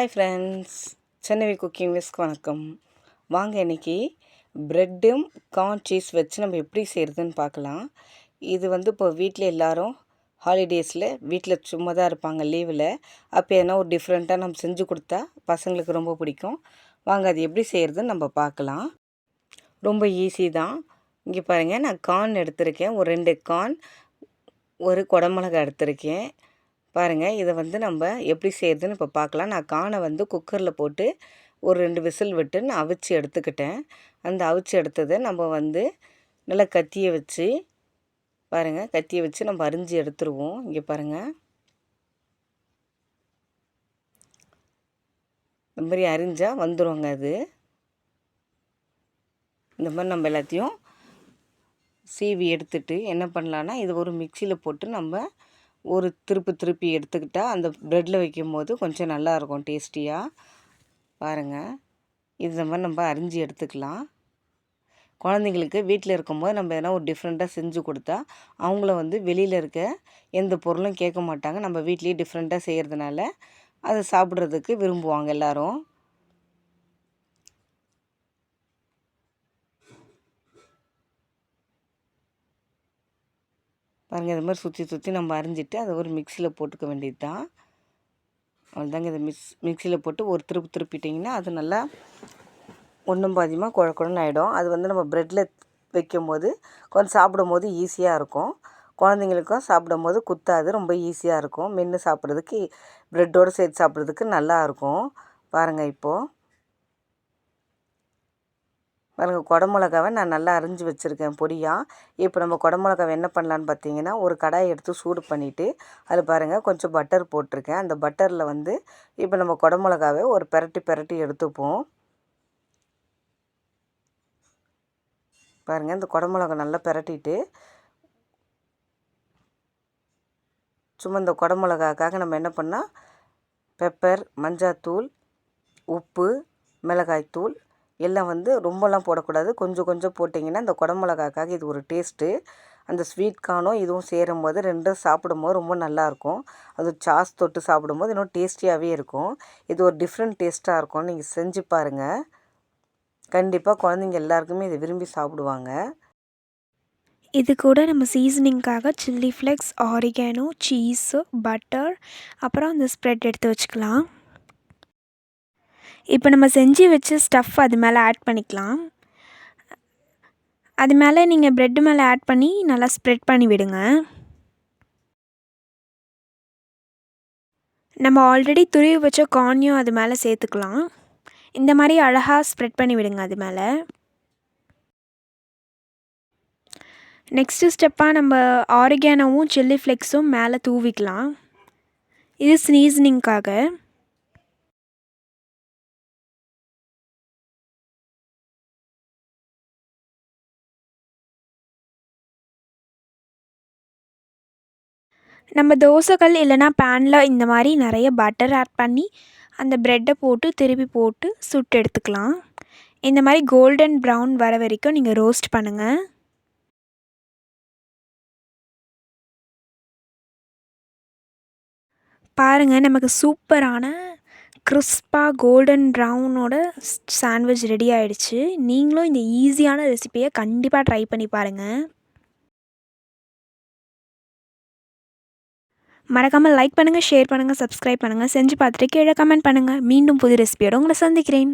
Hi friends Chennai cooking விஸ்க்கு வணக்கம். வாங்க இன்னைக்கு ப்ரெட்டும் கார்ன் சீஸ் வச்சு நம்ம எப்படி செய்கிறதுன்னு பார்க்கலாம். இது வந்து இப்போ வீட்டில் எல்லோரும் ஹாலிடேஸில் வீட்டில் சும்மா தான் இருப்பாங்க லீவில் அப்போ எதனா ஒரு டிஃப்ரெண்ட்டாக நம்ம செஞ்சு கொடுத்தா பசங்களுக்கு ரொம்ப பிடிக்கும். வாங்க அது எப்படி செய்கிறதுன்னு நம்ம பார்க்கலாம். ரொம்ப ஈஸி தான். இங்கே பாருங்கள் நான் கார்ன் எடுத்திருக்கேன். ஒரு ரெண்டு கார்ன் ஒரு குடமிளகா எடுத்திருக்கேன். பாருங்கள் இதை வந்து நம்ம எப்படி செய்கிறதுன்னு இப்போ பார்க்கலாம் நான் காணை வந்து குக்கரில் போட்டு ஒரு ரெண்டு விசில் விட்டு நான் அவிச்சு எடுத்துக்கிட்டேன். அந்த அவிச்சு எடுத்ததை நம்ம வந்து நல்லா கத்தியை வச்சு பாருங்கள் கத்தியை வச்சு நம்ம அரிஞ்சு எடுத்துருவோம். இங்கே பாருங்கள் இந்த மாதிரி அரிஞ்சால் வந்துடுங்க அது. இந்த மாதிரி நம்ம எல்லாத்தையும் சீவி எடுத்துட்டு என்ன பண்ணலான்னா இது ஒரு மிக்சியில் போட்டு நம்ம ஒரு திருப்பி திருப்பி எடுத்துக்கிட்டால் அந்த ப்ரெட்டில் வைக்கும் போது கொஞ்சம் நல்லாயிருக்கும் டேஸ்டியாக பாருங்கள் இந்த மாதிரி நம்ம அரிஞ்சு எடுத்துக்கலாம். குழந்தைங்களுக்கு வீட்டில் இருக்கும்போது நம்ம எதனா ஒரு டிஃப்ரெண்ட்டாக செஞ்சு கொடுத்தா அவங்கள வந்து வெளியில் இருக்க எந்த பொருளும் கேட்க மாட்டாங்க. நம்ம வீட்லேயே டிஃப்ரெண்ட்டாக செய்கிறதுனால அதை சாப்பிட்றதுக்கு விரும்புவாங்க எல்லோரும். பாருங்கள் இது மாதிரி சுற்றி சுற்றி நம்ம அரிஞ்சிட்டு அதை ஒரு மிக்சியில் போட்டுக்க வேண்டியது தான் அவ்வளோதாங்க இதை மிக்ஸ் மிக்சியில் போட்டு ஒரு திருப்பு திருப்பிட்டிங்கன்னா அது நல்லா ஒன்றும் பாதியமாக குழ குழன்னு ஆகிடும் அது வந்து நம்ம ப்ரெட்டில் வைக்கும்போது கொஞ்சம் சாப்பிடும்போது ஈஸியாக இருக்கும். குழந்தைங்களுக்கும் சாப்பிடும்போது குத்தாது ரொம்ப ஈஸியாக இருக்கும். மென்று சாப்பிட்றதுக்கு ப்ரெட்டோடு சேர்த்து சாப்பிட்றதுக்கு நல்லாயிருக்கும் பாருங்கள் இப்போது பாருங்கள் குடமிளகாவை நான் நல்லா அரிஞ்சு வச்சுருக்கேன் பொடியாக இப்போ நம்ம குடமிளகாவை என்ன பண்ணலான்னு பார்த்தீங்கன்னா ஒரு கடாயை எடுத்து சூடு பண்ணிவிட்டு அதில் பாருங்கள் கொஞ்சம் பட்டர் போட்டிருக்கேன். அந்த பட்டரில் வந்து இப்போ நம்ம குடமிளகாவை ஒரு பெரட்டி பெரட்டி எடுத்துப்போம். பாருங்கள் இந்த குடமிளகா நல்லா பெரட்டிட்டு சும்மா இந்த குடமிளகாக்காக நம்ம என்ன பண்ணால் பெப்பர் மஞ்சாத்தூள் உப்பு மிளகாய்த்தூள் எல்லாம் வந்து ரொம்பலாம் போடக்கூடாது. கொஞ்சம் கொஞ்சம் போட்டிங்கன்னா இந்த குடமிளகாக்காக இது ஒரு டேஸ்ட்டு. அந்த ஸ்வீட் காணும் இதுவும் சேரும் போது ரெண்டும் சாப்பிடும்போது ரொம்ப நல்லாயிருக்கும். அது சாஸ் தொட்டு சாப்பிடும்போது இன்னும் டேஸ்டியாகவே இருக்கும். இது ஒரு டிஃப்ரெண்ட் டேஸ்ட்டாக இருக்கும் நீங்கள் செஞ்சு பாருங்கள் கண்டிப்பாக குழந்தைங்க எல்லாருக்குமே இதை விரும்பி சாப்பிடுவாங்க. இது கூட நம்ம சீசனிங்காக chilli flakes oregano cheese butter அப்புறம் அந்த ஸ்ப்ரெட் எடுத்து வச்சுக்கலாம். இப்போ நம்ம செஞ்சு வச்ச ஸ்டஃப் அது மேலே ஆட் பண்ணிக்கலாம். அது மேலே நீங்கள் ப்ரெட்டு மேலே ஆட் பண்ணி நல்லா ஸ்ப்ரெட் பண்ணி விடுங்க. நம்ம ஆல்ரெடி துருவி வச்ச கார்னியும் அது மேலே சேர்த்துக்கலாம். இந்த மாதிரி அழகாக ஸ்ப்ரெட் பண்ணி விடுங்க அது மேலே. நெக்ஸ்ட்டு ஸ்டெப்பாக நம்ம ஆரிகானோவும் சில்லி ஃப்ளெக்ஸும் மேலே தூவிக்கலாம். இது ஸ்னீசனிங்காக நம்ம தோசைக்கல் இல்லைனா பேனில் இந்த மாதிரி நிறைய பட்டர் ஆட் பண்ணி அந்த ப்ரெட்டை போட்டு திருப்பி போட்டு சுட்டு எடுத்துக்கலாம். இந்த மாதிரி கோல்டன் ப்ரௌன் வர வரைக்கும் நீங்கள் ரோஸ்ட் பண்ணுங்கள் பாருங்கள் நமக்கு சூப்பரான கிறிஸ்பாக கோல்டன் ப்ரௌனோட சாண்ட்விச் ரெடி ஆகிடுச்சு நீங்களும் இந்த ஈஸியான ரெசிப்பியை கண்டிப்பாக ட்ரை பண்ணி பாருங்கள் மறக்காமல் லைக் பண்ணுங்கள் ஷேர் பண்ணுங்கள் சப்ஸ்கிரைப் பண்ணுங்கள் செஞ்சு பார்த்துட்டு கீழே கமெண்ட் பண்ணுங்கள் மீண்டும் புது ரெசிபியோடு உங்களை சந்திக்கிறேன்.